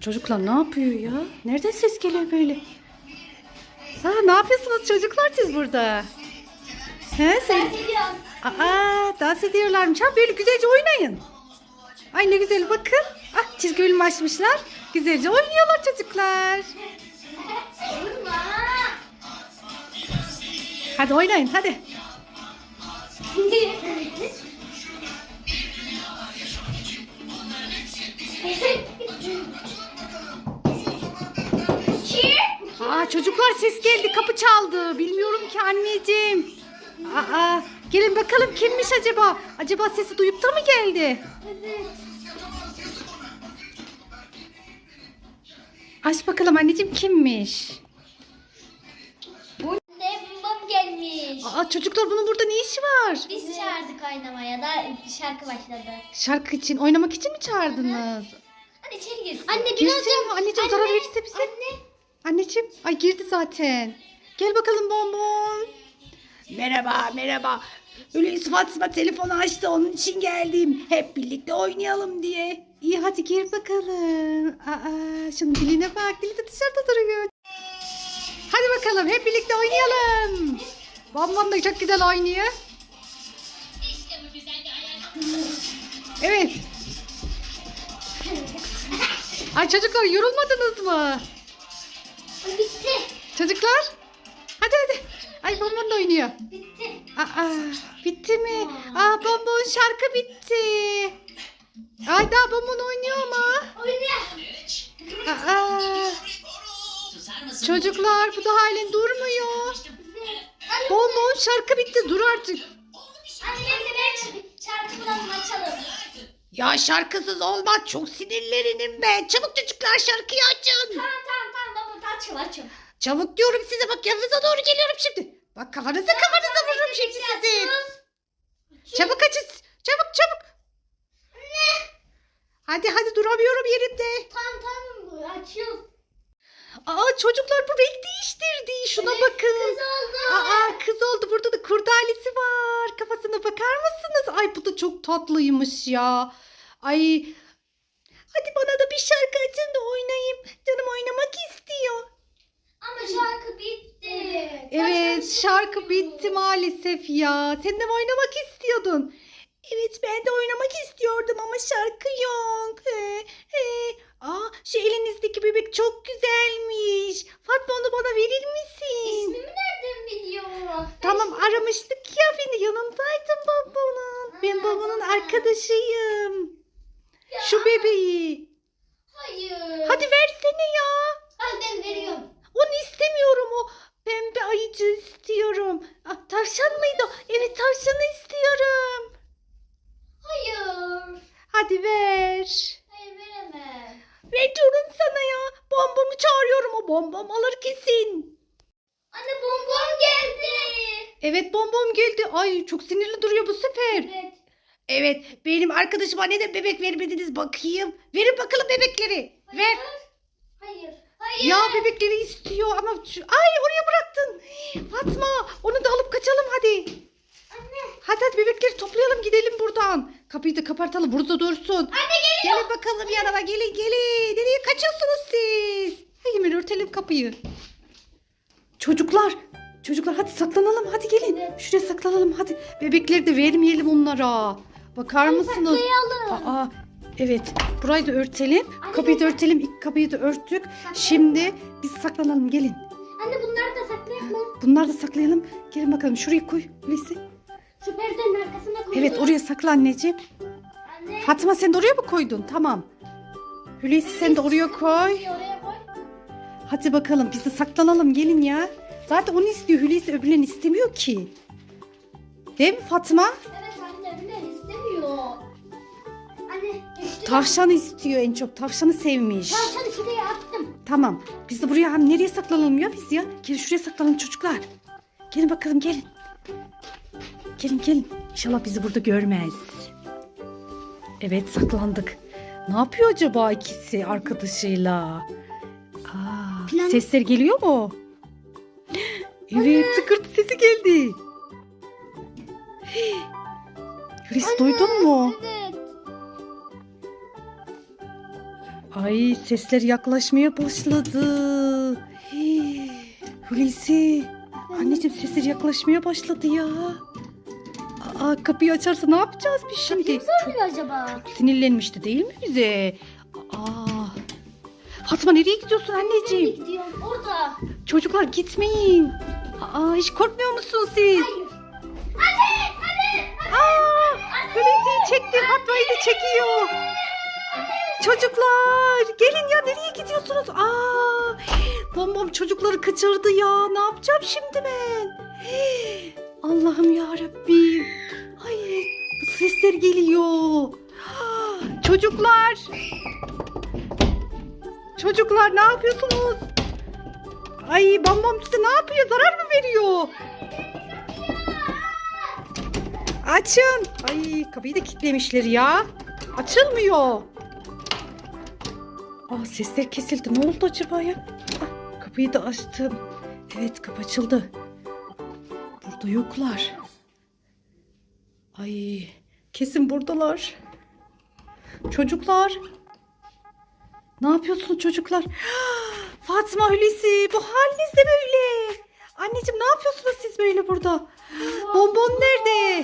Çocuklar ne yapıyor ya? Nereden ses geliyor böyle? Ha, ne yapıyorsunuz çocuklar siz burada? He sen? Ediyoruz. Aa, dans ediyorlarmış. Ha böyle güzelce oynayın. Ay ne güzel bakın. Ah çizgi film açmışlar. Güzelce oynuyorlar çocuklar. Hadi oynayın hadi. çocuklar ses geldi kapı çaldı. Bilmiyorum ki anneciğim. Aa gelin bakalım kimmiş acaba? Acaba sesi duyup da mı geldi? Evet. Aç bakalım anneciğim kimmiş? Anne babam gelmiş. Aa çocuklar bunun burada ne işi var? Biz çağırdık oynamaya da şarkı başladı. Şarkı için oynamak için mi çağırdınız? Hadi içeri girsin. Anne Girsin mi? Anneciğim zarar verirse bize. Anne. Anneciğim ay girdi zaten. Gel bakalım bonbon. Merhaba merhaba. Hulusi Fatma telefonu açtı onun için geldim. Hep birlikte oynayalım diye. İyi hadi gir bakalım. Aa, şunun diline bak dili de dışarıda duruyor. Hadi bakalım hep birlikte oynayalım. Bonbon da çok güzel oynuyor. Evet. Ay çocuklar yorulmadınız mı? Bitti. Çocuklar. Hadi hadi. Ay bonbon oynuyor. Bitti. Aa, bitti mi? Aa bonbon şarkı bitti. Ay daha bonbon oynuyor ama. Oyna. Aa, çocuklar bu da halen durmuyor. Bonbon şarkı bitti dur artık. Ben ben. Ya şarkısız olmaz çok sinirlerinim be. Çabuk çocuklar şarkıyı açın. Tamam tamam tamam baba açıl açıl. Çabuk diyorum size bak yanınıza doğru geliyorum şimdi. Bak kafanıza kafanıza vururum şimdi sizin. Çabuk açın. Çabuk çabuk. Hadi hadi duramıyorum yerimde. Tamam tamam açıl. Aa çocuklar bu renk değiştirdi. Şuna Evet, bakın. Kız oldu. Aa kız oldu. Burada da kurdalesi var. Kafasına bakar mısınız? Ay bu da çok tatlıymış ya. Ay hadi bana da bir şarkı açın da oynayayım. Canım oynamak istiyor. Ama şarkı bitti. Evet şarkı bitti maalesef ya. Sen de mi oynamak istiyordun? Evet ben de oynamak istiyordum ama şarkı yok. He, he. Aa şu elinizdeki bebek çok güzelmiş. Fatma onu bana verir misin? İsmimi nereden biliyor? Tamam aramıştık ya beni yanındaydın babanın. Ben babanın arkadaşıyım. Bebeği. Hayır. Hadi versene ya. Ay ben veriyorum. Onu istemiyorum o pembe ayıcı istiyorum. Ah, tavşan mıydı o? Evet tavşanı istiyorum. Hayır. Hadi ver. Hayır veremem. Veriyorum sana ya. Bombomu çağırıyorum o bombom alır kesin. Anne bonbon geldi. Evet bombom geldi. Ay çok sinirli duruyor bu sefer. Evet. Evet benim arkadaşıma neden bebek vermediniz bakayım. Verin bakalım bebekleri. Ver. Hayır. Hayır. Ya bebekleri istiyor ama şu... Ay oraya bıraktın. Fatma onu da alıp kaçalım hadi. Anne. Hadi hadi bebekleri toplayalım gidelim buradan. Kapıyı da kapatalım burada dursun. Anne geliyor. Gelin bakalım yanıma gelin gelin. Nereye kaçıyorsunuz siz? Hemen örtelim kapıyı. Çocuklar. Çocuklar hadi saklanalım hadi gelin. Evet. Şuraya saklanalım hadi. Bebekleri de vermeyelim onlara. Bakar mısınız? Saklayalım. Aa evet burayı da örtelim. Anne, Kapıyı da örtelim. İlk kapıyı da örttük. Şimdi biz saklanalım gelin. Anne bunları da saklayalım? Bunları da saklayalım. Gelin bakalım şuraya koy Hulusi. Şu perdenin arkasına koyalım. Evet oraya sakla anneciğim. Anne. Fatma sen de oraya mı koydun? Tamam. Hulusi sen de oraya koy. Oraya koy. Hadi bakalım biz de saklanalım gelin ya. Zaten onu istiyor Hulusi öbürlerini istemiyor ki. Değil mi Fatma? Evet düştü. Tavşanı istiyor en çok. Tavşanı sevmiş. Tavşanı şuraya attım. Tamam. Biz de buraya hani nereye saklanalım ya biz ya? Gelin şuraya saklanalım çocuklar. Gelin bakalım gelin. Gelin gelin. İnşallah bizi burada görmez. Evet saklandık. Ne yapıyor acaba ikisi arkadaşıyla? Aa, Plan- Sesler geliyor mu? Evet tıkırtı sesi geldi. Hris duydun mu? Evet. Ay sesler yaklaşmaya başladı. Hii, Hulusi. Anneciğim sesler yaklaşmaya başladı ya. Aa, kapıyı açarsa ne yapacağız biz şimdi? Kim söylüyor acaba? Sinirlenmişti değil mi bize? Aa. Fatma nereye gidiyorsun Nereye anneciğim? gidiyorum? Orada. Çocuklar gitmeyin. Aa, hiç korkmuyor musunuz siz? Hayır. Anne! Anne! Aa, Hulusi'yi çekti. Fatma'yı da çekiyor. Çocuklar gelin ya nereye gidiyorsunuz? Aa, bombom çocukları kaçırdı ya. Ne yapacağım şimdi ben? Allah'ım ya Rabbim. Ay bu sesler geliyor. Çocuklar. Çocuklar ne yapıyorsunuz? Ay bombom size ne yapıyor? Zarar mı veriyor? Açın. Ay kapıyı da kilitlemişler ya. Açılmıyor. Aa sesler kesildi. Ne oldu acaba ya? Ah, kapıyı da açtım. Evet kapı açıldı. Burada yoklar. Ay kesin buradalar. Çocuklar. Ne yapıyorsunuz çocuklar? Fatma Hulusi bu haliniz de böyle. Anneciğim ne yapıyorsunuz siz böyle burada? Bonbon nerede?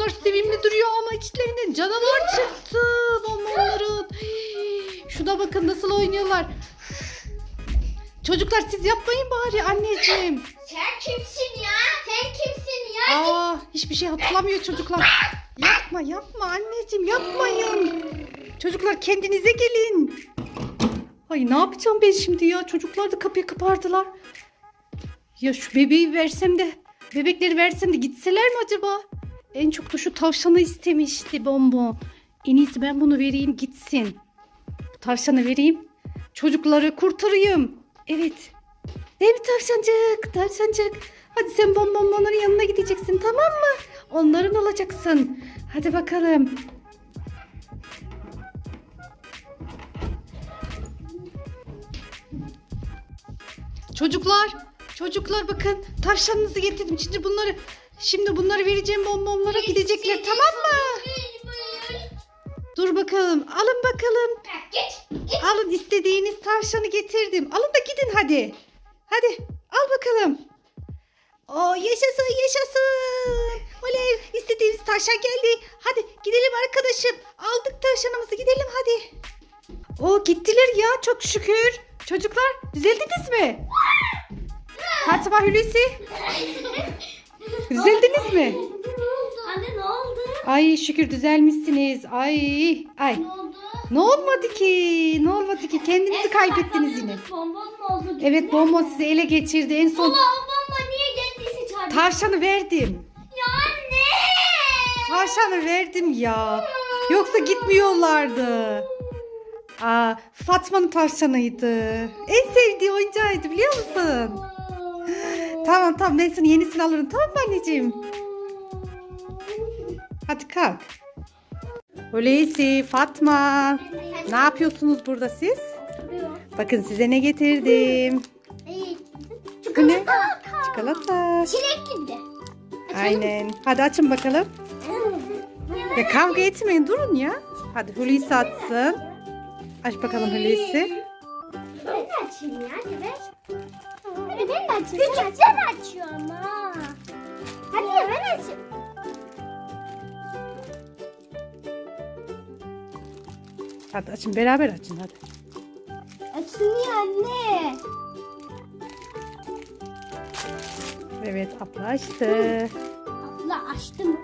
Bunlar sevimli duruyor ama içlerinden canavar çıktı bonbonların. Hii, Şuna bakın nasıl oynuyorlar. Çocuklar siz yapmayın bari anneciğim. Sen kimsin ya? Sen kimsin ya? Aa hiçbir şey hatırlamıyor çocuklar. Yapma yapma anneciğim yapmayın. Çocuklar kendinize gelin. Ay ne yapacağım ben şimdi ya? Çocuklar da kapıyı kapardılar. Ya şu bebeği versem de bebekleri versem de gitseler mi acaba? En çok da şu tavşanı istemişti bonbon. En iyisi ben bunu vereyim gitsin. Tavşanı vereyim. Çocukları kurtarayım. Evet. Değil mi tavşancık? Tavşancık. Hadi sen bonbonların yanına gideceksin tamam mı? Onların olacaksın. Hadi bakalım. Çocuklar, çocuklar bakın tavşanınızı getirdim. Şimdi bunları şimdi bunları vereceğim bonbonlara gidecekler tamam mı? Dur bakalım. Alın bakalım. Git. Git. Alın istediğiniz tavşanı getirdim. Alın da gidin hadi. Hadi al bakalım. Oo yaşasın yaşasın. Oley istediğimiz tavşan geldi. Hadi gidelim arkadaşım. Aldık tavşanımızı gidelim hadi. O gittiler ya çok şükür. Çocuklar düzeldiniz mi? Fatma Hulusi düzeldiniz mi? Anne ne oldu? Ay şükür düzelmişsiniz. Ay ay. Ne oldu? Ne olmadı ki? Ne olmadı ki? Kendinizi kaybettiniz yine. Bonbon mu oldu? Evet bonbon sizi ele geçirdi. En son Baba bonbon niye geldiyse çağırdı? tavşanı verdim. ya anne. Tavşanı verdim ya. Yoksa gitmiyorlardı. Aa, Fatma'nın tavşanıydı. En sevdiği oyuncağıydı biliyor musun? Tamam tamam ben sana yenisini alırım tamam mı anneciğim? Hadi kalk. Hulusi, Fatma. Ne yapıyorsunuz burada siz? Bakın size ne getirdim. Bu ne? Çikolata. Çilek gibi. Aynen. Hadi açın bakalım. Ya kavga etmeyin durun ya. Hadi Hulusi atsın. Aç bakalım Hulusi. Ben açayım ya. Ben de açayım. Küçükten açıyor ama. Hadi ya ben açayım. Hadi açın beraber açın hadi. Açılıyor anne. Evet abla açtı. Abla açtım.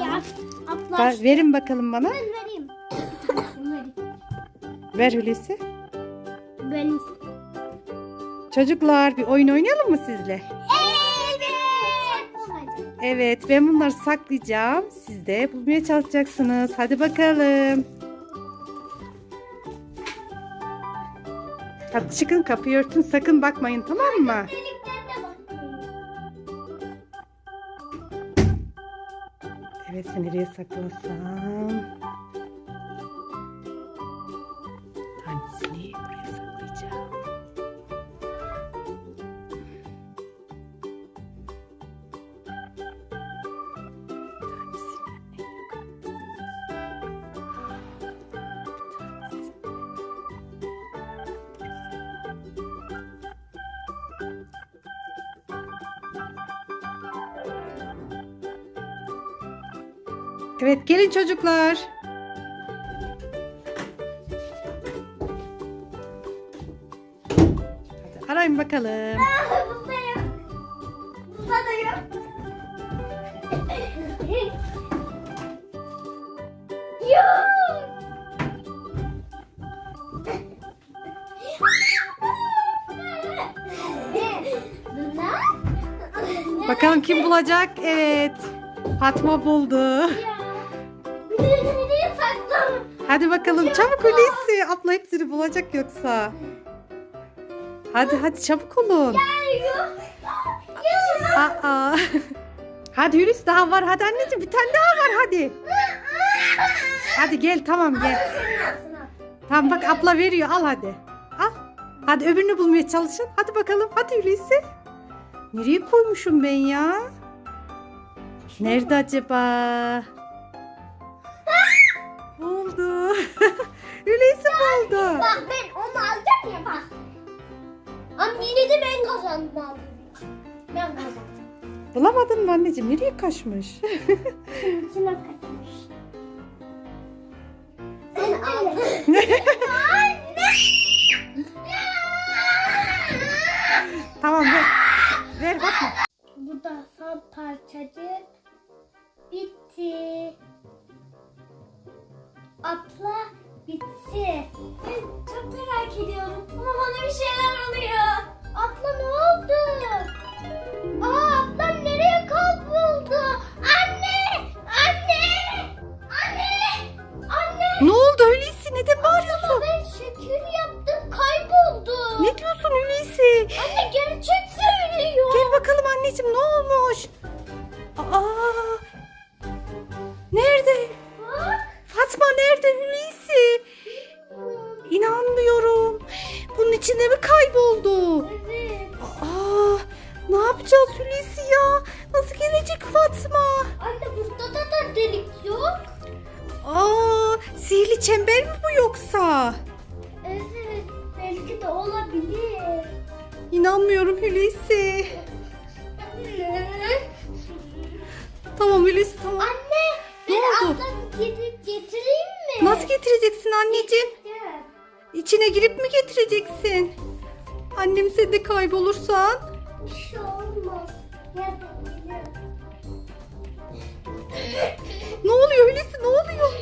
Ya abla Ver- açtı. verin bakalım bana. Ben vereyim. Vereyim. Ver Hulusi. Çocuklar bir oyun oynayalım mı sizle? Evet. Evet ben bunları saklayacağım. Siz de bulmaya çalışacaksınız. Hadi bakalım. Hadi çıkın kapıyı örtün sakın bakmayın tamam mı? Evet sen nereye saklasam? Evet gelin çocuklar. Hadi arayın bakalım. Bunda yok. Bunda da yok. Bakalım kim bulacak? Evet. Fatma buldu. Hadi bakalım çabuk Hulusi. Abla hepsini bulacak yoksa. Hadi hadi çabuk olun. Aa. Hadi Hulusi daha var. Hadi anneciğim bir tane daha var hadi. Hadi gel tamam gel. Tamam bak abla veriyor al hadi. Al. Hadi öbürünü bulmaya çalışın. Hadi bakalım. Hadi Hulusi. Nereye koymuşum ben ya? Nerede acaba? Buldu. Hulusi buldu. Bak ben onu alacağım ya bak. Ama yine de ben kazandım abi. Ben kazandım. Bulamadın mı anneciğim? Nereye kaçmış? İçine kaçmış. Sen aldın. tamam ver. Ver bakma. Bu da son parçacık. Bitti. Atla bitti. Ben çok merak ediyorum. Ama bana bir şeyler oluyor. Annem sen de kaybolursan. Bir şey olmaz. Geliyorum. Ne oluyor Hulusi ne oluyor?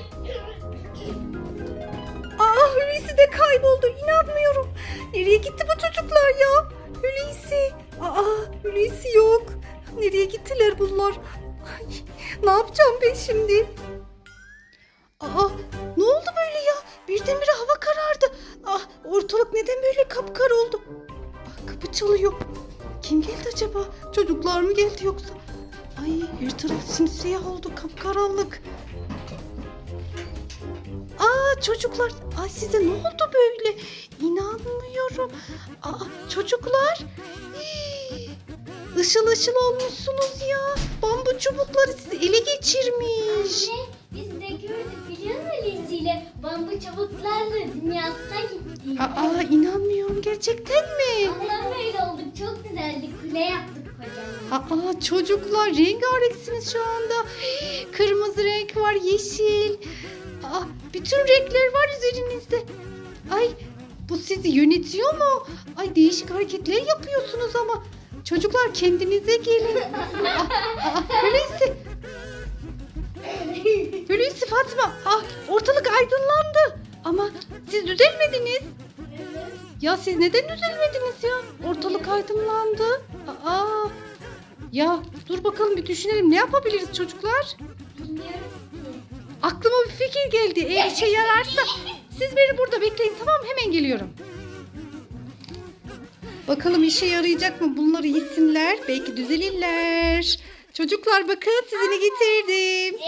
Aa Hulusi de kayboldu inanmıyorum. Nereye gitti bu çocuklar ya? Hulusi. Aa Hulusi yok. Nereye gittiler bunlar? Ay, ne yapacağım ben şimdi? Aa ne oldu böyle? Birdenbire hava karardı. Ah ortalık neden böyle kapkar oldu? Ah, kapı çalıyor. Kim geldi acaba? Çocuklar mı geldi yoksa? Ay her taraf simsiyah oldu kapkaranlık. Aa çocuklar, ay size ne oldu böyle? İnanmıyorum. Aa çocuklar, hii, ışıl ışıl olmuşsunuz ya. Bambu çubukları sizi ele geçirmiş. Anne biz de gördük biliyor Lizi'yle? Bambu çubuklarla dünyasına gittik. Aa inanmıyorum gerçekten mi? Ondan böyle olduk. Çok güzeldi. Kule yaptık kocaman. Aa çocuklar rengarenksiniz şu anda. Kırmızı renk var, yeşil. Aa bütün renkler var üzerinizde. Ay bu sizi yönetiyor mu? Ay değişik hareketler yapıyorsunuz ama. Çocuklar kendinize gelin. Aa, aa, Hulusi. Hulusi Fatma. Ah, ortalık aydınlandı. Ama siz düzelmediniz. Ya siz neden düzelmediniz ya? Ortalık aydınlandı. Aa. Ya dur bakalım bir düşünelim. Ne yapabiliriz çocuklar? Aklıma bir fikir geldi. Eğer işe yararsa siz beni burada bekleyin tamam? Hemen geliyorum. Bakalım işe yarayacak mı? Bunları yesinler. Belki düzelirler. Çocuklar bakın size ne getirdim.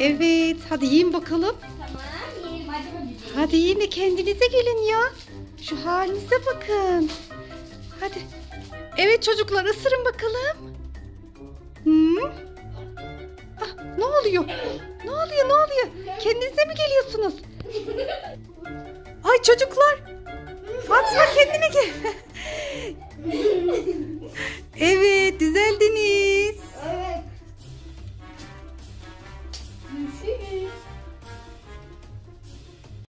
Evet hadi yiyin bakalım. Tamam yiyelim hadi hadi. Hadi yiyin de kendinize gelin ya. Şu halinize bakın. Hadi. Evet çocuklar ısırın bakalım. Hmm. Ah, ne oluyor? Ne oluyor ne oluyor? Kendinize mi geliyorsunuz? Ay çocuklar. Fatma kendine gel. Evet düzeldiniz.